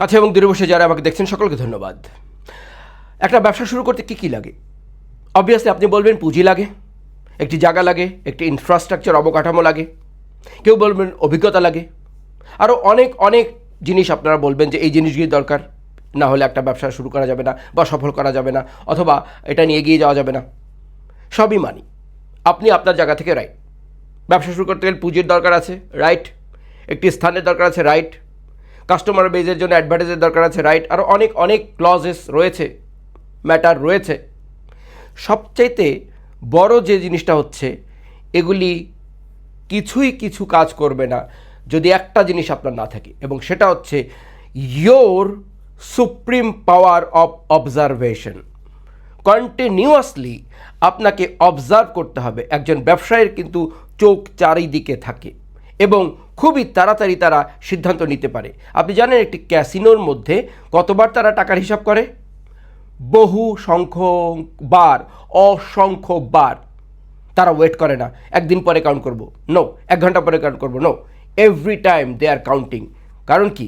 কাছে এবং দূরে বসে যারা আমাকে দেখছেন, সকলকে ধন্যবাদ। একটা ব্যবসা শুরু করতে কী কী লাগে? অবভিয়াসলি আপনি বলবেন পুঁজি লাগে, একটি জায়গা লাগে, একটি ইনফ্রাস্ট্রাকচার অবকাঠামো লাগে, কেউ বলবেন অভিজ্ঞতা লাগে। আরও অনেক অনেক জিনিস আপনারা বলবেন যে এই জিনিসগুলি দরকার, না হলে একটা ব্যবসা শুরু করা যাবে না বা সফল করা যাবে না, অথবা এটা নিয়ে এগিয়ে যাওয়া যাবে না। সবই মানি আপনি আপনার জায়গা থেকে রাইট ব্যবসা শুরু করতে গেলে পুঁজির দরকার আছে রাইট একটি স্থানের দরকার আছে রাইট কাস্টমার বেজের জন্য অ্যাডভার্টাইজের দরকার আছে রাইট আরও অনেক অনেক ক্লজেস রয়েছে ম্যাটার রয়েছে। সবচাইতে বড় যে জিনিসটা হচ্ছে, এগুলি কিছুই কিছু কাজ করবে না যদি একটা জিনিস আপনার না থাকে, এবং সেটা হচ্ছে your supreme power of observation continuously আপনাকে অবজার্ভ করতে হবে, একজন ব্যবসায়ীর কিন্তু চোখ চারিদিকে থাকে, এবং খুবই তাড়াতাড়ি তারা সিদ্ধান্ত নিতে পারে। আপনি জানেন একটি ক্যাসিনোর মধ্যে কতবার তারা টাকার হিসাব করে? বহু সংখ্যক বার অসংখ্য বার তারা ওয়েট করে না। একদিন পরে কাউন্ট করব। নো এক ঘণ্টা পরে কাউন্ট করব। No every time they are counting কারণ কি?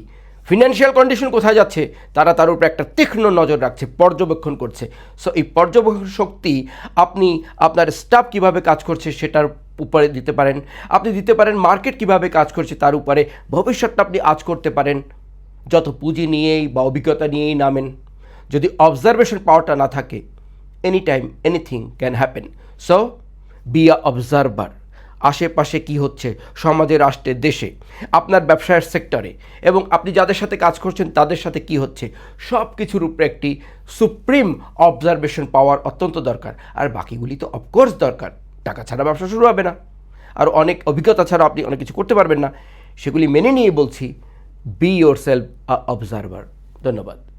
ফিনান্সিয়াল কন্ডিশন কোথায় যাচ্ছে? তারা তার উপরে একটা তীক্ষ্ণ নজর রাখছে, পর্যবেক্ষণ করছে। সো এই পর্যবেক্ষণ শক্তি আপনি আপনার স্টাফ কীভাবে কাজ করছে সেটার উপরে দিতে পারেন। আপনি দিতে পারেন মার্কেট কীভাবে কাজ করছে তার উপরে। ভবিষ্যৎটা আপনি আজ করতে পারেন। যত পুঁজি নিয়েই বা অভিজ্ঞতা নিয়েই নামেন। যদি অবজারভেশন পাওয়ারটা না থাকে any time anything can happen so be a observer আশেপাশে কি হচ্ছে? সমাজে, রাষ্ট্রে, দেশে, আপনার ব্যবসায়ের সেক্টরে এবং আপনি যাদের সাথে কাজ করছেন, তাদের সাথে কি হচ্ছে? সব কিছুর উপরে একটি সুপ্রিম অবজারভেশন পাওয়ার অত্যন্ত দরকার। আর বাকিগুলি তো অফকোর্স দরকার। টাকা ছাড়া ব্যবসা শুরু হবে না। আর অনেক অভিজ্ঞতা ছাড়া আপনি অনেক কিছু করতে পারবেন না। সেগুলি মেনে নিয়ে বলছি বি ইয়োর সেলফ অবজারভার ধন্যবাদ।